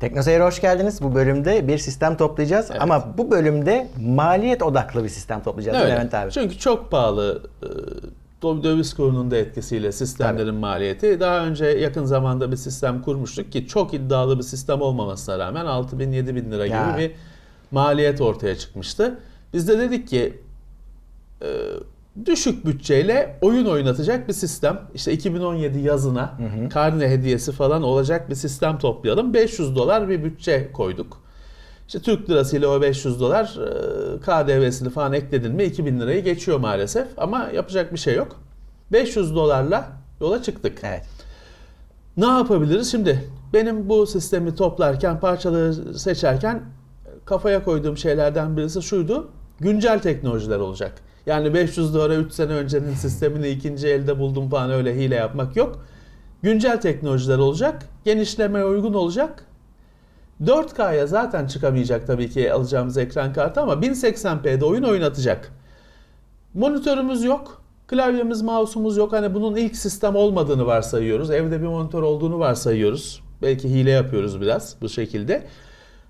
Teknoseyir'e hoş geldiniz. Bu bölümde bir sistem toplayacağız Evet. ama bu bölümde maliyet odaklı bir sistem toplayacağız Öyle. Levent abi. Çünkü çok pahalı e, dö- döviz kurunun da etkisiyle sistemlerin maliyeti. Daha önce yakın zamanda bir sistem kurmuştuk ki çok iddialı bir sistem olmamasına rağmen 6 bin 7 bin lira Ya. gibi bir maliyet ortaya çıkmıştı. Biz de dedik ki e, düşük bütçeyle oyun oynatacak bir sistem. İşte 2017 yazına karne hediyesi falan olacak bir sistem toplayalım. 500 dolar bir bütçe koyduk. İşte Türk lirasıyla o 500 dolar e, KDV'sini falan ekledin mi 2000 lirayı geçiyor maalesef. Ama yapacak bir şey yok. 500 dolarla yola çıktık. Evet. Ne yapabiliriz? Şimdi benim bu sistemi toplarken, parçaları seçerken kafaya koyduğum şeylerden birisi şuydu. Güncel teknolojiler olacak. Yani 500 dolara 3 sene öncenin sistemini ikinci elde buldum falan öyle hile yapmak yok. Güncel teknolojiler olacak. Genişlemeye uygun olacak. 4K'ya zaten çıkamayacak tabii ki alacağımız ekran kartı ama 1080p'de oyun oynatacak. Monitörümüz yok. Klavyemiz, mouse'umuz yok. Hani bunun ilk sistem olmadığını varsayıyoruz. Evde bir monitör olduğunu varsayıyoruz. Belki hile yapıyoruz biraz bu şekilde.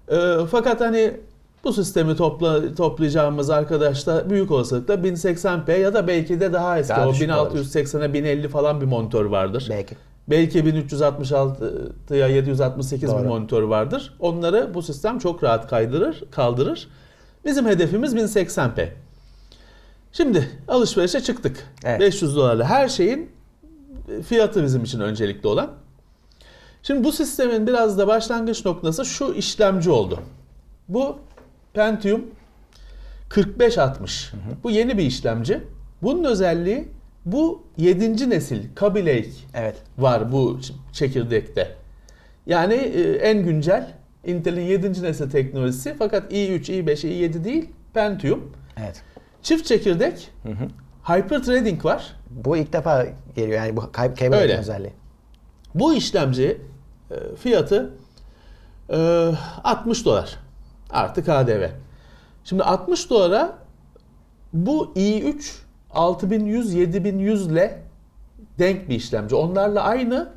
Ee, fakat hani bu sistemi topla, toplayacağımız arkadaş da büyük olasılıkla 1080p ya da belki de daha eski Daha o düşük 1680'e 1050 falan bir monitör vardır. Belki. Belki 1366'ya 768 bir Doğru. monitör vardır. Onları bu sistem çok rahat kaydırır, kaldırır. Bizim hedefimiz 1080p. Şimdi alışverişe çıktık. Evet. 500 dolarla her şeyin fiyatı bizim için öncelikli olan. Şimdi bu sistemin biraz da başlangıç noktası şu işlemci oldu. Bu Pentium 4560. Bu yeni bir işlemci. Bunun özelliği bu 7. nesil Kaby Lake Evet. var bu çekirdekte. Yani e, en güncel Intel'in 7. nesil teknolojisi fakat i3, i5, i7 değil Pentium. Evet. Çift çekirdek, Hyper Threading var. Bu ilk defa geliyor yani bu Öyle. özelliği. Bu işlemci e, fiyatı e, 60 dolar artı KDV. Şimdi 60 dolara bu i3 6100 7100 ile denk bir işlemci. Onlarla aynı.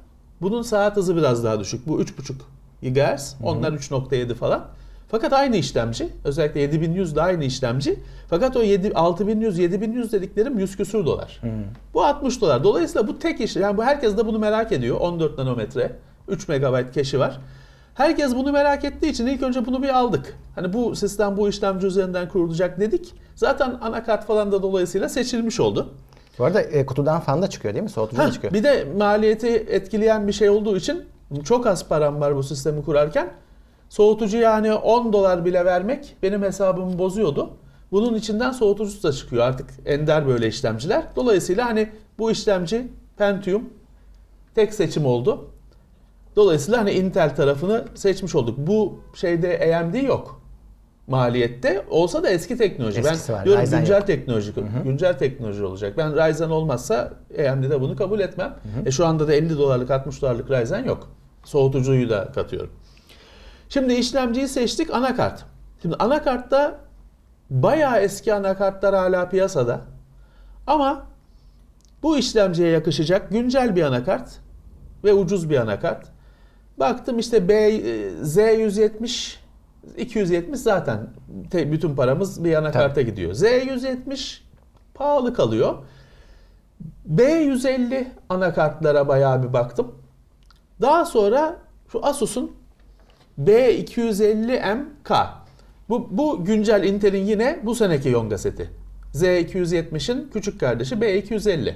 Bunun saat hızı biraz daha düşük. Bu 3.5 GHz. Onlar 3.7 falan. Fakat aynı işlemci. Özellikle 7100 de aynı işlemci. Fakat o 7, 6100 7100 dediklerim 100 küsur dolar. Bu 60 dolar. Dolayısıyla bu tek iş. Yani bu herkes de bunu merak ediyor. 14 nanometre, 3 MB cache'i var. Herkes bunu merak ettiği için ilk önce bunu bir aldık. Hani bu sistem bu işlemci üzerinden kurulacak dedik. Zaten anakart falan da dolayısıyla seçilmiş oldu. Bu arada e, kutudan fan da çıkıyor değil mi? Soğutucu da çıkıyor. bir de maliyeti etkileyen bir şey olduğu için çok az param var bu sistemi kurarken. Soğutucu yani 10 dolar bile vermek benim hesabımı bozuyordu. Bunun içinden soğutucusu da çıkıyor artık ender böyle işlemciler. Dolayısıyla hani bu işlemci Pentium tek seçim oldu. Dolayısıyla hani Intel tarafını seçmiş olduk. Bu şeyde AMD yok maliyette. Olsa da eski teknoloji. Eskisi ben var, diyorum Ryzen güncel yok. teknoloji, güncel teknoloji olacak. Ben Ryzen olmazsa AMD'de bunu kabul etmem. E şu anda da 50 dolarlık 60 dolarlık Ryzen yok. Soğutucuyu da katıyorum. Şimdi işlemciyi seçtik anakart. Şimdi anakartta bayağı eski anakartlar hala piyasada. Ama bu işlemciye yakışacak güncel bir anakart ve ucuz bir anakart. Baktım işte B e, Z170 270 zaten te- bütün paramız bir anakarta gidiyor. Z170 pahalı kalıyor. B150 anakartlara bayağı bir baktım. Daha sonra şu Asus'un B250MK. Bu, bu güncel Intel'in yine bu seneki Yonga seti. Z270'in küçük kardeşi B250.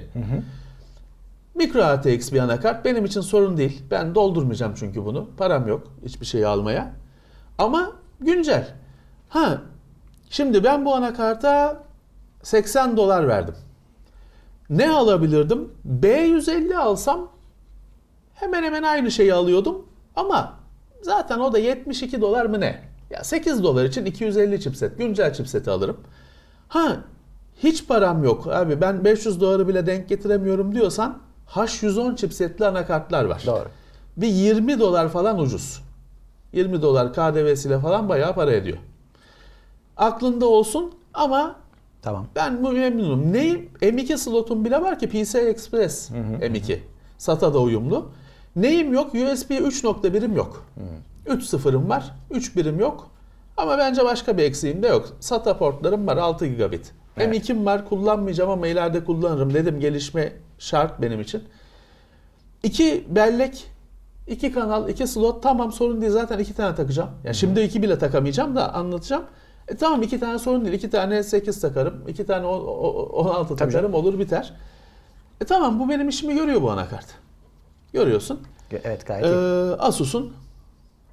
Micro ATX bir anakart benim için sorun değil. Ben doldurmayacağım çünkü bunu. Param yok hiçbir şeyi almaya. Ama güncel. Ha şimdi ben bu anakarta 80 dolar verdim. Ne alabilirdim? B150 alsam hemen hemen aynı şeyi alıyordum. Ama zaten o da 72 dolar mı ne? Ya 8 dolar için 250 chipset, güncel chipseti alırım. Ha hiç param yok abi ben 500 doları bile denk getiremiyorum diyorsan H110 chipsetli anakartlar var. Doğru. Bir 20 dolar falan ucuz. 20 dolar KDV'siyle falan bayağı para ediyor. Aklında olsun ama Tamam. ben memnunum. Neyim? M2 slotum bile var ki PCI Express M2. SATA da uyumlu. Neyim yok? USB 3.1'im yok. 3 sıfırım var. 3 birim yok. Ama bence başka bir eksiğim de yok. SATA portlarım var 6 gigabit. Evet. M2'm var kullanmayacağım ama ileride kullanırım dedim. Gelişme şart benim için. İki bellek, iki kanal, iki slot tamam sorun değil. Zaten iki tane takacağım. Yani şimdi iki bile takamayacağım da anlatacağım. E tamam iki tane sorun değil. İki tane 8 takarım. iki tane o- o- 16 Tabii takarım olur biter. E tamam bu benim işimi görüyor bu anakart. Görüyorsun. Evet gayet Ee, iyi. Asus'un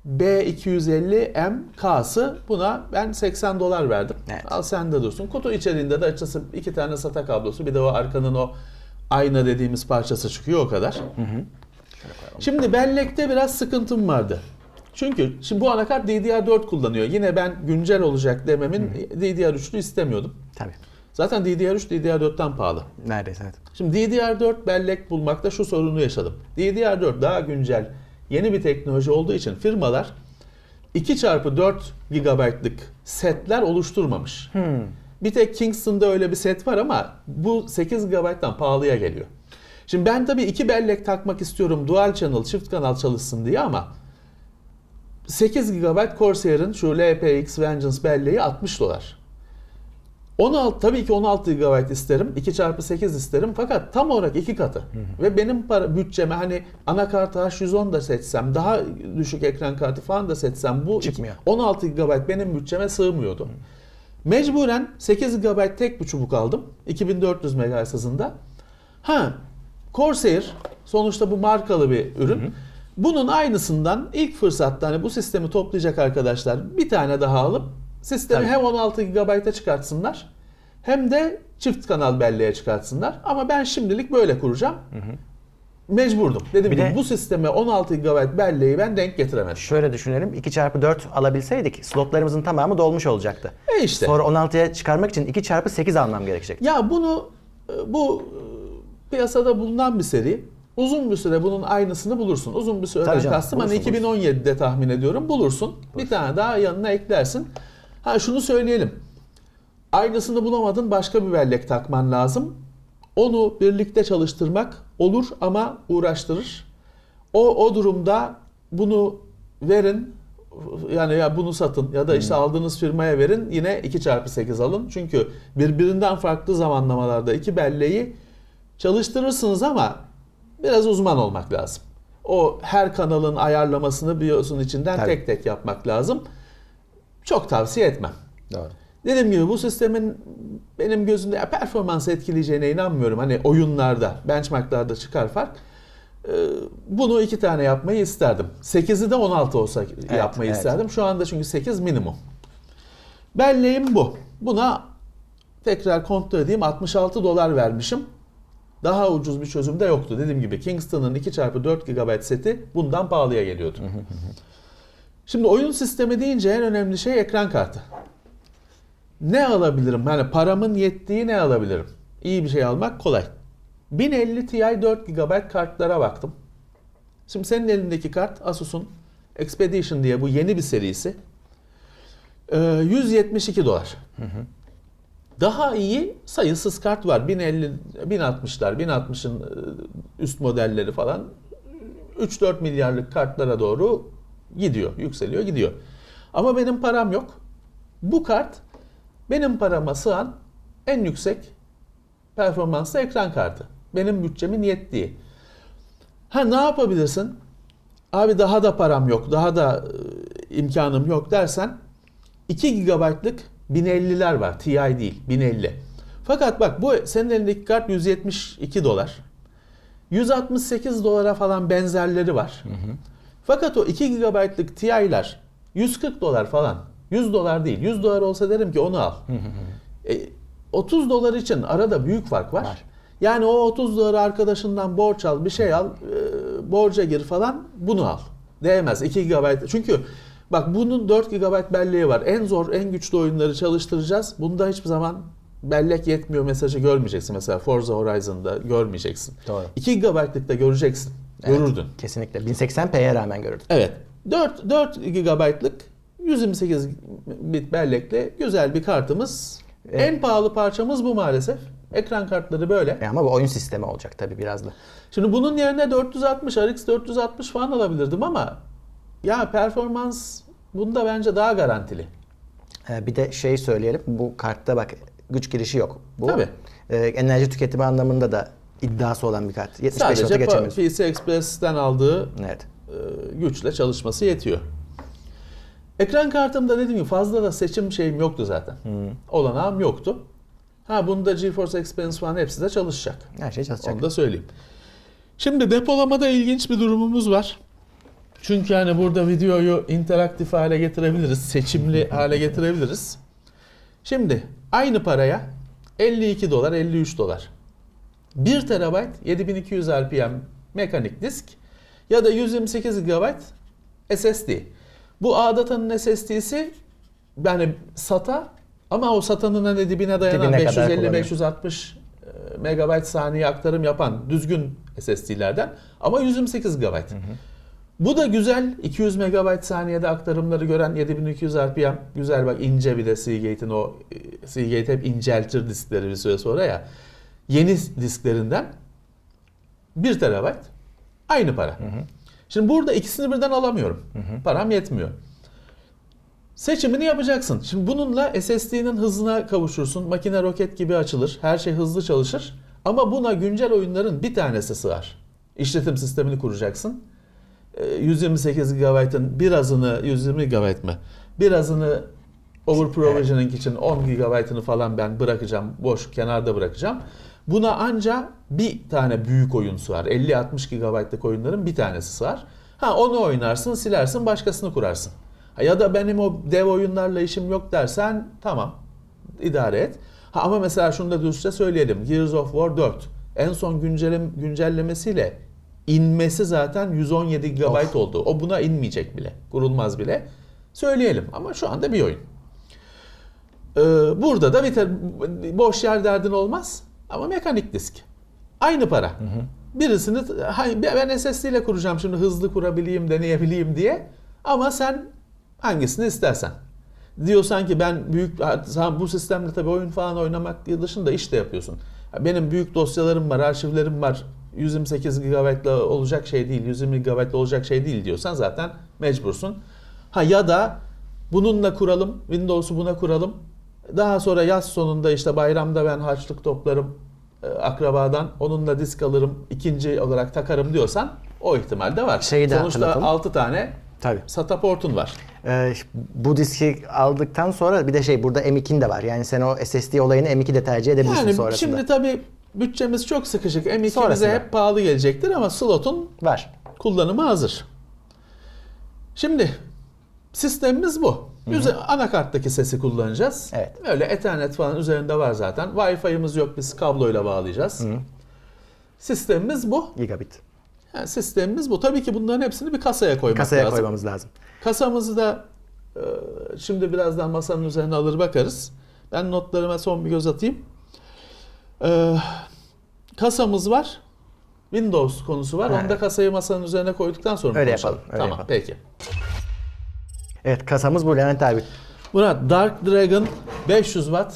B250MK'sı buna ben 80 dolar verdim. Evet. Al sende dursun. Kutu içeriğinde de açısı iki tane SATA kablosu bir de o arkanın o ayna dediğimiz parçası çıkıyor o kadar. Şimdi bellekte biraz sıkıntım vardı. Çünkü şimdi bu anakart DDR4 kullanıyor. Yine ben güncel olacak dememin DDR3'lü istemiyordum. Tabii. Zaten DDR3 DDR4'ten pahalı. Neredeyse evet. Şimdi DDR4 bellek bulmakta şu sorunu yaşadım. DDR4 daha güncel, yeni bir teknoloji olduğu için firmalar 2x4 GB'lık setler oluşturmamış. Hmm. Bir tek Kingston'da öyle bir set var ama bu 8 GB'dan pahalıya geliyor. Şimdi ben tabii iki bellek takmak istiyorum dual channel, çift kanal çalışsın diye ama 8 GB Corsair'ın şu LPX Vengeance belleği 60 dolar. 16 tabii ki 16 GB isterim. 2x8 isterim fakat tam olarak iki katı. Ve benim para bütçeme hani anakartı H110 da seçsem, daha düşük ekran kartı falan da seçsem bu Çıkmıyor. 16 GB benim bütçeme sığmıyordu. Mecburen 8 GB tek bir çubuk aldım. 2400 MHz hızında. Ha, Corsair sonuçta bu markalı bir ürün. Bunun aynısından ilk fırsatta hani bu sistemi toplayacak arkadaşlar bir tane daha alıp sistemi Tabii. hem 16 GB'a çıkartsınlar hem de çift kanal belleğe çıkartsınlar. Ama ben şimdilik böyle kuracağım. Mecburdum. Dedim Bir ki de- bu sisteme 16 GB belleği ben denk getiremedim. Şöyle düşünelim. 2x4 alabilseydik slotlarımızın tamamı dolmuş olacaktı. E işte. Sonra 16'ya çıkarmak için 2x8 almam gerekecek. Ya bunu e, bu e, piyasada bulunan bir seri. Uzun bir süre bunun aynısını bulursun. Uzun bir süreden canım, kastım hani bulursun, 2017'de tahmin ediyorum bulursun. Bir tane daha yanına eklersin. Ha şunu söyleyelim. Aynısını bulamadın başka bir bellek takman lazım. Onu birlikte çalıştırmak olur ama uğraştırır. O o durumda bunu verin yani ya bunu satın ya da işte aldığınız firmaya verin yine 2x8 alın. Çünkü birbirinden farklı zamanlamalarda iki belleği çalıştırırsınız ama biraz uzman olmak lazım. O her kanalın ayarlamasını BIOS'un içinden Tabii. tek tek yapmak lazım. Çok tavsiye etmem. Doğru. Dediğim gibi bu sistemin benim gözümde ya performans etkileyeceğine inanmıyorum. Hani oyunlarda, benchmarklarda çıkar fark. Ee, Bunu iki tane yapmayı isterdim. 8'i de 16 olsa yapmayı evet. isterdim. Şu anda çünkü 8 minimum. Belleğim bu. Buna tekrar kontrol edeyim 66 dolar vermişim. Daha ucuz bir çözüm de yoktu. Dediğim gibi Kingston'ın 2x4 GB seti bundan pahalıya geliyordu. Şimdi oyun sistemi deyince en önemli şey ekran kartı. Ne alabilirim? Yani paramın yettiği ne alabilirim? İyi bir şey almak kolay. 1050 Ti 4 GB kartlara baktım. Şimdi senin elindeki kart Asus'un Expedition diye bu yeni bir serisi. Ee, 172 dolar. Daha iyi sayısız kart var. 1050, 1060'lar, 1060'ın e, üst modelleri falan 3-4 milyarlık kartlara doğru gidiyor, yükseliyor, gidiyor. Ama benim param yok. Bu kart benim parama sığan en yüksek performanslı ekran kartı. Benim bütçemin yettiği. Ha ne yapabilirsin? Abi daha da param yok, daha da e, imkanım yok dersen 2 GB'lık 1050'ler var. Ti değil, 1050. Fakat bak bu senin elindeki kart 172 dolar. 168 dolara falan benzerleri var. Fakat o 2 GB'lık Ti'ler 140 dolar falan. 100 dolar değil. 100 dolar olsa derim ki onu al. E, 30 dolar için arada büyük fark var. Var. Yani o 30 doları arkadaşından borç al, bir şey al, e, borca gir falan bunu al. Değmez 2 GB. Çünkü bak bunun 4 GB belleği var. En zor, en güçlü oyunları çalıştıracağız. Bunda hiçbir zaman bellek yetmiyor mesajı görmeyeceksin. Mesela Forza Horizon'da görmeyeceksin. Doğru. 2 GB'lık da göreceksin. Evet, Görürdün. Kesinlikle. 1080p'ye rağmen görürdüm. Evet. 4 4 GB'lık 128 bit bellekle güzel bir kartımız. Evet. En pahalı parçamız bu maalesef. Ekran kartları böyle. E ama bu oyun sistemi olacak tabii biraz da. Şimdi bunun yerine 460 RX 460 falan alabilirdim ama Ya performans bunda bence daha garantili. Ee, bir de şey söyleyelim. Bu kartta bak güç girişi yok. Bu Tabii. e, enerji tüketimi anlamında da iddiası olan bir kart. 75 Sadece geçemiyorsun. PC Express'ten aldığı Evet. e, güçle çalışması yetiyor. Ekran kartımda dediğim gibi fazla da seçim şeyim yoktu zaten. Olanağım yoktu. Ha bunda GeForce Experience falan hepsi de çalışacak. Her şey çalışacak. Onu da söyleyeyim. Şimdi depolamada ilginç bir durumumuz var. Çünkü hani burada videoyu interaktif hale getirebiliriz, seçimli hale getirebiliriz. Şimdi aynı paraya 52 dolar, 53 dolar. 1 terabayt 7200 RPM mekanik disk ya da 128 GB SSD. Bu A'data'nın SSD'si yani SATA ama o SATA'nın hani dibine dayanan Dibine kadar 550-560 e, megabayt saniye aktarım yapan düzgün SSD'lerden ama 128 GB. Bu da güzel 200 megabayt saniyede aktarımları gören 7200 RPM güzel bak ince bir de Seagate'in o e, Seagate hep inceltir diskleri bir süre sonra ya. Yeni disklerinden 1 terabayt aynı para. Şimdi burada ikisini birden alamıyorum. Param yetmiyor. Seçimini yapacaksın. Şimdi bununla SSD'nin hızına kavuşursun. Makine roket gibi açılır. Her şey hızlı çalışır. Ama buna güncel oyunların bir tanesi sığar. İşletim sistemini kuracaksın. Ee, 128 GB'ın birazını 120 GB mı? Birazını over provisioning için 10 GB'ını falan ben bırakacağım. Boş kenarda bırakacağım. Buna anca bir tane büyük oyun sığar. 50-60 GB'lık oyunların bir tanesi sığar. Ha onu oynarsın, silersin, başkasını kurarsın. Ha, ya da benim o dev oyunlarla işim yok dersen tamam idare et. Ha, ama mesela şunu da dürüstçe söyleyelim. Gears of War 4 en son güncellem, güncellemesiyle inmesi zaten 117 GB oldu. O buna inmeyecek bile. Kurulmaz bile. Söyleyelim ama şu anda bir oyun. Ee, burada da bir boş yer derdin olmaz ama mekanik disk. Aynı para. Birisini hay- ben SSD ile kuracağım şimdi hızlı kurabileyim, deneyebileyim diye. Ama sen hangisini istersen. Diyorsan ki ben büyük bu sistemde tabii oyun falan oynamak dışında iş de yapıyorsun. Benim büyük dosyalarım var, arşivlerim var. 128 GB olacak şey değil, 120 GB olacak şey değil diyorsan zaten mecbursun. Ha ya da bununla kuralım, Windows'u buna kuralım. Daha sonra yaz sonunda işte bayramda ben harçlık toplarım e, akrabadan. Onunla disk alırım, ikinci olarak takarım diyorsan o ihtimal de var. Şeyi de Sonuçta hatırlatalım. 6 tane Tabii. SATA portun var. Ee, bu diski aldıktan sonra bir de şey burada M2'in de var. Yani sen o SSD olayını M2'de tercih edebilirsin Yani sonrasında. şimdi tabii bütçemiz çok sıkışık. M2 bize Sonrasında. hep pahalı gelecektir ama slotun Var. kullanımı hazır. Şimdi sistemimiz bu. Üze- anakarttaki sesi kullanacağız. Evet. Öyle Ethernet falan üzerinde var zaten. Wi-Fi'miz yok biz kabloyla bağlayacağız. Sistemimiz bu. Gigabit. Yani sistemimiz bu. Tabii ki bunların hepsini bir kasaya koymak Kasaya lazım. koymamız lazım. Kasamızı da e, şimdi birazdan masanın üzerine alır bakarız. Ben notlarıma son bir göz atayım. E, kasamız var. Windows konusu var. Ha. Onu da kasayı masanın üzerine koyduktan sonra Öyle konuşalım? yapalım, öyle tamam yapalım. peki. Evet kasamız bu Levent abi. Murat Dark Dragon 500 watt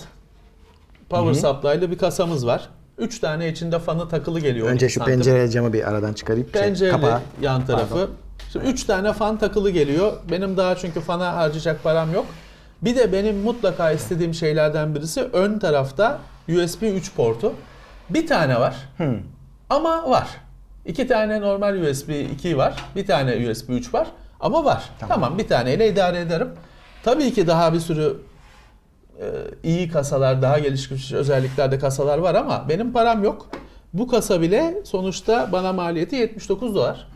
power supply'lı bir kasamız var. 3 tane içinde fanı takılı geliyor. Önce 12 şu santim. pencere camı bir aradan çıkarayım. Şey, Pencereli kapağı. yan tarafı. Pardon. Şimdi 3 tane fan takılı geliyor. Benim daha çünkü fana harcayacak param yok. Bir de benim mutlaka istediğim şeylerden birisi ön tarafta USB 3 portu. Bir tane var. Ama var. İki tane normal USB 2 var. Bir tane USB 3 var. Ama var. Tamam, bir taneyle idare ederim. Tabii ki daha bir sürü e, iyi kasalar, daha gelişmiş özelliklerde kasalar var ama benim param yok. Bu kasa bile sonuçta bana maliyeti 79 dolar.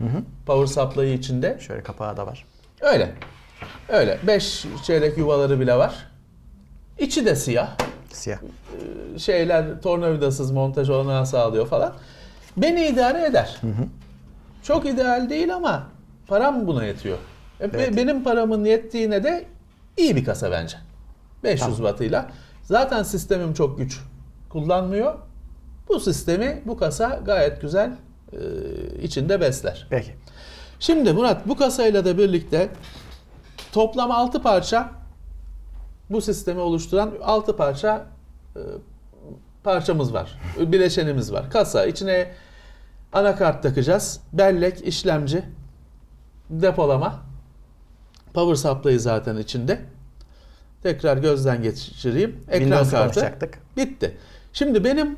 Power supply içinde. Şöyle kapağı da var. Öyle. Öyle. 5 çeyrek yuvaları bile var. İçi de siyah. Siyah. Şeyler tornavidasız montaj olanağı sağlıyor falan. Beni idare eder. Çok ideal değil ama param buna yetiyor. E, Evet. Benim paramın yettiğine de iyi bir kasa bence. 500 Tamam. wattıyla. Zaten sistemim çok güç kullanmıyor. Bu sistemi bu kasa gayet güzel e, içinde besler. Peki. Şimdi Murat bu kasayla da birlikte toplam 6 parça bu sistemi oluşturan 6 parça e, parçamız var. Bileşenimiz var. Kasa içine anakart takacağız. Bellek, işlemci, depolama. Power supply zaten içinde. Tekrar gözden geçireyim. Ekran Windows kartı. Bitti. Şimdi benim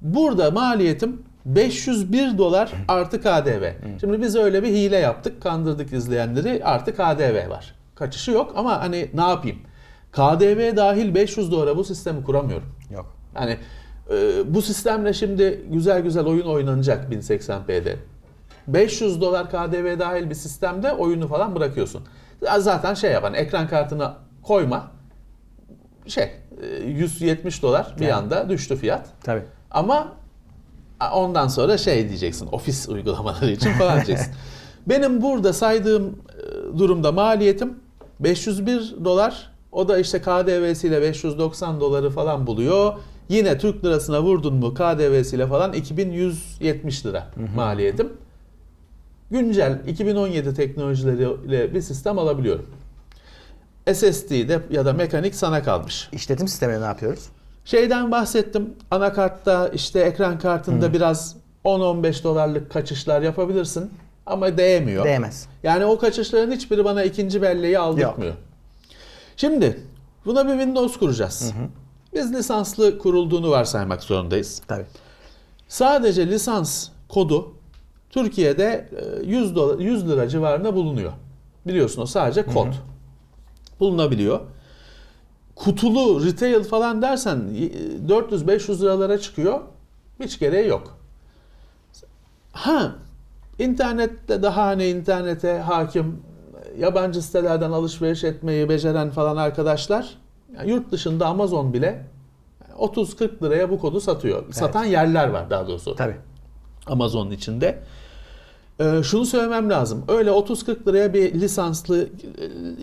burada maliyetim 501 dolar artı KDV. Şimdi biz öyle bir hile yaptık. Kandırdık izleyenleri. Artı KDV var. Kaçışı yok ama hani ne yapayım? KDV dahil 500 dolara bu sistemi kuramıyorum. Yok. Yani e, bu sistemle şimdi güzel güzel oyun oynanacak 1080p'de. 500 dolar KDV dahil bir sistemde oyunu falan bırakıyorsun. Zaten şey yapan ekran kartını koyma. Şey e, 170 dolar bir Yani. anda düştü fiyat. Tabii. Ama ondan sonra şey diyeceksin ofis uygulamaları için falan diyeceksin. Benim burada saydığım e, durumda maliyetim 501 dolar. O da işte KDV'siyle 590 doları falan buluyor. Yine Türk lirasına vurdun mu KDV'siyle falan 2170 lira maliyetim. Güncel 2017 teknolojileriyle bir sistem alabiliyorum. SSD'de ya da mekanik sana kalmış. İşletim sistemini ne yapıyoruz? Şeyden bahsettim. Anakartta işte ekran kartında biraz 10-15 dolarlık kaçışlar yapabilirsin ama değmiyor. Değmez. Yani o kaçışların hiçbiri bana ikinci belleği aldırtmıyor. Şimdi buna bir Windows kuracağız. Biz lisanslı kurulduğunu varsaymak zorundayız. Tabii. Sadece lisans kodu Türkiye'de e, 100 dolar 100 lira civarında bulunuyor. Biliyorsun o sadece kod. Bulunabiliyor. Kutulu retail falan dersen e, 400-500 liralara çıkıyor. Hiç gereği yok. Ha internette daha hani internete hakim yabancı sitelerden alışveriş etmeyi beceren falan arkadaşlar yani yurt dışında Amazon bile 30-40 liraya bu kodu satıyor. Satan yerler var daha doğrusu. Tabii. Amazon'un içinde. Ee, şunu söylemem lazım. Öyle 30-40 liraya bir lisanslı e,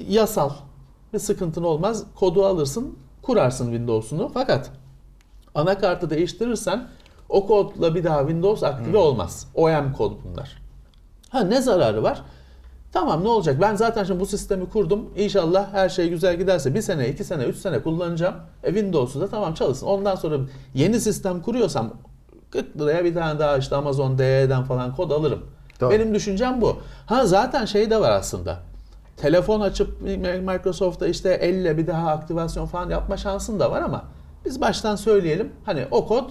yasal bir sıkıntın olmaz. Kodu alırsın, kurarsın Windows'unu. Fakat anakartı değiştirirsen o kodla bir daha Windows aktive olmaz. OEM kod bunlar. Ha ne zararı var? Tamam ne olacak? Ben zaten şimdi bu sistemi kurdum. İnşallah her şey güzel giderse bir sene, iki sene, üç sene kullanacağım. E Windows'u da tamam çalışsın. Ondan sonra yeni sistem kuruyorsam 40 liraya bir tane daha işte Amazon DE'den falan kod alırım. Doğru. Benim düşüncem bu. Ha zaten şey de var aslında. Telefon açıp Microsoft'ta işte elle bir daha aktivasyon falan yapma şansın da var ama biz baştan söyleyelim. Hani o kod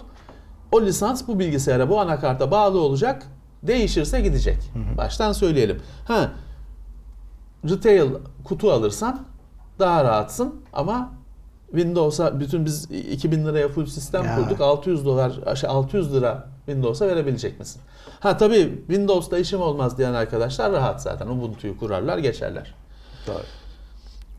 o lisans bu bilgisayara bu anakarta bağlı olacak. Değişirse gidecek. Baştan söyleyelim. Ha retail kutu alırsan daha rahatsın ama Windows'a bütün biz 2000 liraya full sistem Ya. kurduk. 600 dolar şey 600 lira Windows'a verebilecek misin? Ha tabii Windows'ta işim olmaz diyen arkadaşlar rahat zaten. Ubuntu'yu kurarlar, geçerler. Doğru.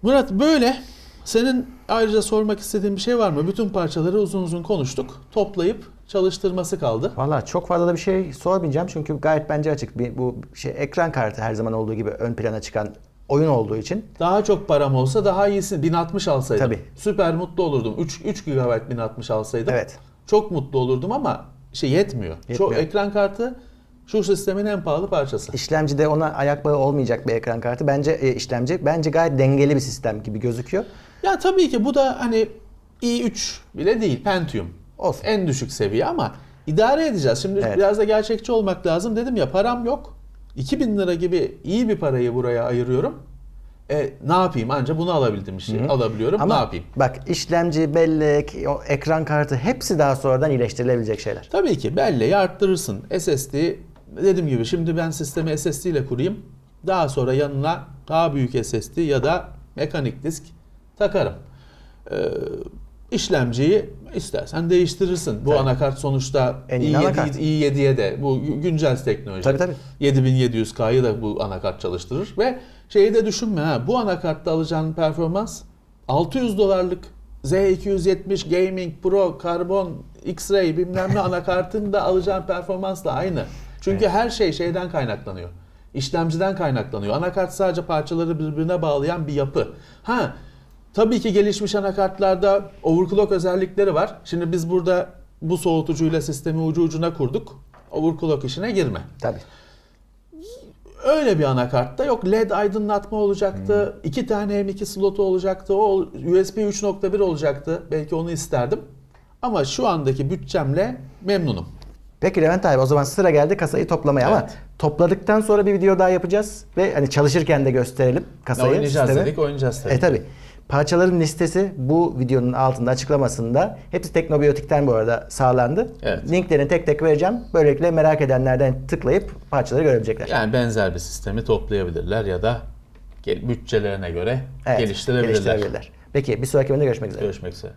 Murat böyle senin ayrıca sormak istediğin bir şey var mı? Bütün parçaları uzun uzun konuştuk. Toplayıp çalıştırması kaldı. Valla çok fazla da bir şey sormayacağım çünkü gayet bence açık. Bir, bu şey ekran kartı her zaman olduğu gibi ön plana çıkan oyun olduğu için Daha çok param olsa daha iyisi. 1060 alsaydım. Tabii. Süper mutlu olurdum. 3, 3 GB 1060 alsaydım. evet Çok mutlu olurdum ama şey yetmiyor. Yetmiyor. Çok ekran kartı şu sistemin en pahalı parçası. işlemci de ona ayak bağı olmayacak bir ekran kartı. Bence e, işlemci bence gayet dengeli bir sistem gibi gözüküyor. Ya tabii ki bu da hani i3 bile değil Pentium. Olsun. En düşük seviye ama idare edeceğiz. Şimdi Evet. biraz da gerçekçi olmak lazım. Dedim ya param yok. 2000 lira gibi iyi bir parayı buraya ayırıyorum. E, ne yapayım? Anca bunu alabildim işte. Alabiliyorum. Ama ne yapayım? bak işlemci, bellek, o ekran kartı hepsi daha sonradan iyileştirilebilecek şeyler. Tabii ki belleği arttırırsın. SSD dediğim gibi şimdi ben sistemi SSD ile kurayım. Daha sonra yanına daha büyük SSD ya da mekanik disk takarım. Ee, işlemciyi istersen değiştirirsin. Bu Tabii. anakart sonuçta En iyi i7, anakart. i7'ye de bu güncel teknoloji. Tabii, tabii. 7700K'yı da bu anakart çalıştırır ve şeyi de düşünme ha bu anakartta alacağın performans 600 dolarlık Z270 Gaming Pro Karbon X-Ray bilmem ne anakartın da alacağın performansla aynı. Çünkü her şey şeyden kaynaklanıyor. İşlemciden kaynaklanıyor. Anakart sadece parçaları birbirine bağlayan bir yapı. Ha tabii ki gelişmiş anakartlarda overclock özellikleri var. Şimdi biz burada bu soğutucuyla sistemi ucu ucuna kurduk. Overclock işine girme. Tabii. Öyle bir anakartta yok LED aydınlatma olacaktı. iki tane M2 slotu olacaktı. O USB 3.1 olacaktı. Belki onu isterdim. Ama şu andaki bütçemle memnunum. Peki Levent abi o zaman sıra geldi kasayı toplamaya ama Evet. Topladıktan sonra bir video daha yapacağız ve hani çalışırken de gösterelim kasayı. oynayacağız sistemi. dedik, oynayacağız tabii. E tabi. Parçaların listesi bu videonun altında açıklamasında hepsi Teknobiyotik'ten bu arada sağlandı. Evet. Linklerini tek tek vereceğim. Böylelikle merak edenlerden tıklayıp parçaları görebilecekler. Yani benzer bir sistemi toplayabilirler ya da bütçelerine göre Evet, geliştirebilirler. geliştirebilirler. Peki bir sonraki bölümde görüşmek üzere. Görüşmek üzere.